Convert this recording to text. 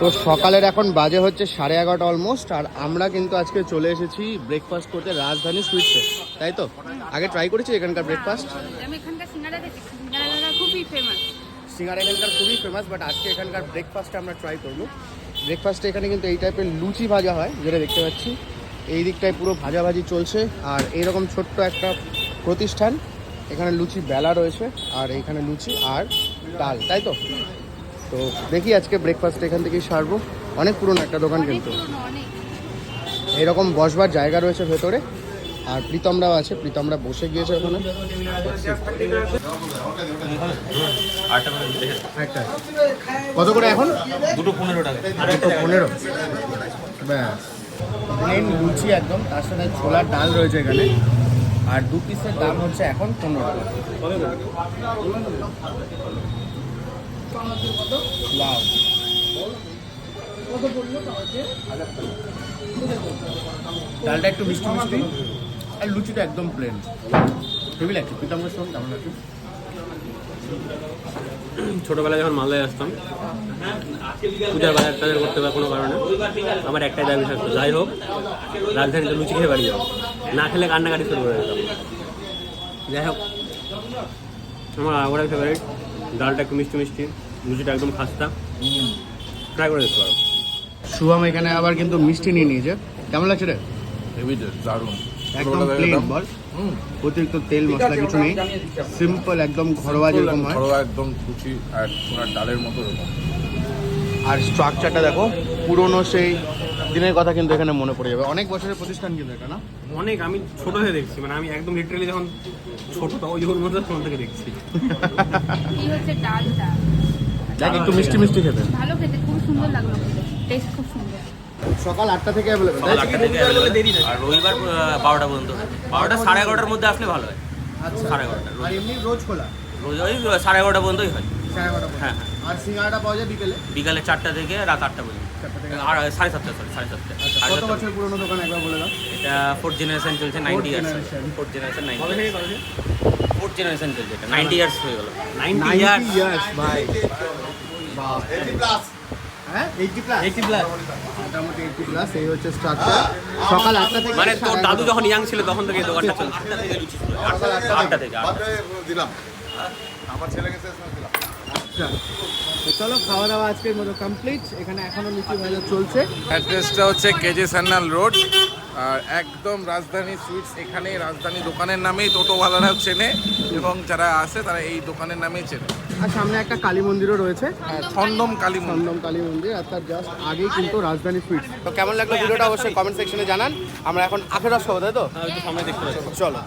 তো সকালের এখন বাজে হচ্ছে সাড়ে এগারোটা অলমোস্ট আর আমরা কিন্তু আজকে চলে এসেছি ব্রেকফাস্ট করতে রাজধানী সুইটসে তাই তো? আগে ট্রাই করেছি এখানকার ব্রেকফাস্ট সিঙ্গারা খুবই ফেমাস সিঙ্গার এখানকার খুবই ফেমাস বাট আজকে এখানকার ব্রেকফাস্টটা আমরা ট্রাই করব। ব্রেকফাস্টে এখানে কিন্তু এই টাইপের লুচি ভাজা হয় যেটা দেখতে পাচ্ছি। এই দিকটায় পুরো ভাজাভাজি চলছে আর এইরকম ছোট্ট একটা প্রতিষ্ঠান এখানে লুচি বেলা রয়েছে আর এখানে লুচি আর ডাল তাই তো? তো দেখি আজকে ব্রেকফাস্ট এখান থেকেই সারবো। অনেক পুরনো একটা দোকান কিন্তু। এরকম বসবার জায়গা রয়েছে ভেতরে। আর প্রীতমরাও আছে প্রীতমরা বসে গিয়েছে ওখানে। কত করে এখন? দুটো পনেরো টাকা। দুটো পনেরো। ব্যাস। প্লেন লুচি একদম তার সাথে ছোলার ডাল রয়েছে এখানে। আর দু পিসের দাম হচ্ছে এখন পনেরো টাকা। Wow. ডালটা একটু মিষ্টি মিষ্টি। আর লুচিটা একদম প্লেন হেভি লাগছে। পিতাম্বর সঙ্গে কেমন লাগছে? ছোটবেলায় যখন মালদায় আসতাম পূজার বাজার টাজার করতে পারে কোনো কারণে আমার একটাই দাবি থাকতো যাই হোক রাজধানীতে লুচি খেয়ে বাড়ি যাও। না খেলে কান্নাকাটি শুরু করে দিতাম। যাই হোক আমার আগুড়াই ফেভারিট ডালটা একটু মিষ্টি মিষ্টি। লুচিটা একদম খাস্তা। ট্রাই করে দেখতে পারো। শুভম এখানে আবার কিন্তু মিষ্টি নিয়ে নিয়েছে। কেমন লাগছে রে? হেভি দারুণ। একদম প্লেন বল। অতিরিক্ত তেল মশলা কিছু নেই। সিম্পল একদম ঘরোয়া যেরকম হয়। ঘরোয়া একদম লুচি আর সোনার ডালের মতো এরকম। আর স্ট্রাকচারটা দেখো পুরনো সেই দিনের কথা কিন্তু এখানে মনে পড়ে যাবে। অনেক বছরের প্রতিষ্ঠান কিন্তু এটা না? অনেক আমি ছোট হয়ে দেখছি মানে আমি একদম লিটারেলি যখন ছোট তো ওই মধ্যে তখন থেকে দেখছি। হচ্ছে ডালটা? একটু মিষ্টি মিষ্টি খেতে। ভালো খেতে খুব সুন্দর লাগল টেস্ট খুব সুন্দর। সকাল আটটা থেকে অ্যাভেলেবেল সকাল আটটা থেকে। আর রবিবার বারোটা পর্যন্ত। বারোটা সাড়ে এগারোটার মধ্যে আসলে ভালো হয়। আচ্ছা। সাড়ে এগারোটা আর এমনি রোজ খোলা? রোজ ওই সাড়ে এগারোটা পর্যন্তই হয়। সাড়ে এগারোটা হ্যাঁ, পর্যন্ত। আর সিঙ্গাড়াটা পাওয়া যায় বিকেলে? বিকালে চারটা থেকে রাত আটটা পর্যন্ত। চারটা থেকে আর সাড়ে সাতটা সরি সাড়ে সাতটা। আচ্ছা কত বছর পুরনো দোকান একবার বলে দাও। এটা ফোর্থ জেনারেশন চলছে ninety years. Fourth generation ninety fourth generation চলছে এটা নাইনটি ইয়ার্স হয়ে গেল। নাইনটি ইয়ার্স ভাই। হ্যাঁ? 80 প্লাস এইটি প্লাস মোটামুটি 80 প্লাস এই হচ্ছে স্ট্রাকচার সকাল আটটা থেকে মানে তোর দাদু যখন ইয়াং ছিল তখন থেকে দোকানটা চলছে। আটটা থেকে। দিলাম। আমার ছেলেকে শেষ দিলাম। আচ্ছা তো চলো খাওয়া দাওয়া আজকের মতো কমপ্লিট এখানে এখনও লুচি ভাজা চলছে। অ্যাড্রেসটা হচ্ছে কেজে সান্নাল রোড। আর একদম রাজধানী সুইটস এখানে রাজধানী দোকানের নামেই টোটোওয়ালারা চেনে এবং যারা আসে তারা এই দোকানের নামেই চেনে। আর সামনে একটা কালী মন্দিরও রয়েছে। হ্যাঁ, কালী মন্দির। কালী মন্দির আর তার জাস্ট আগেই কিন্তু রাজধানী সুইটস। তো কেমন লাগল ভিডিওটা অবশ্যই কমেন্ট সেকশনে জানান। আমরা এখন আখের রস খাব তাই তো? একটু সামনে দেখতে পাচ্ছি। চলো।